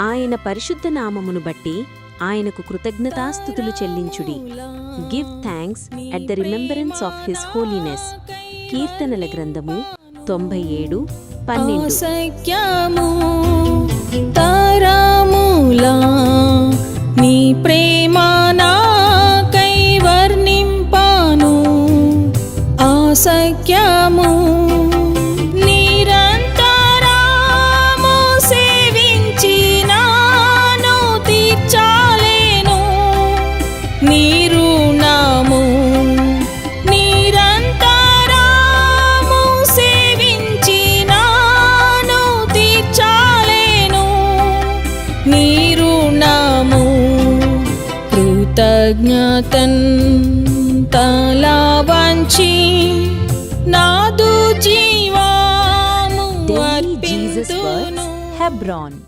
ఆయన పరిశుద్ధ నామమును బట్టి ఆయనకు కృతజ్ఞతాస్థుతులు చెల్లించుడి. Give thanks at the remembrance of his holiness కీర్తనల గ్రంథము తొంభై ఏడు పన్నెండు ఆసఖ్యము నీ ప్రేమానా కైవర్ణింపాను వర్ణింపాను. నీ రుణము నిరంతరము సేవించినాను తీర్చాలేను. నీ రుణము కృతజ్ఞతన్ తలా వంచి నాదు జీవాము హెబ్రాన్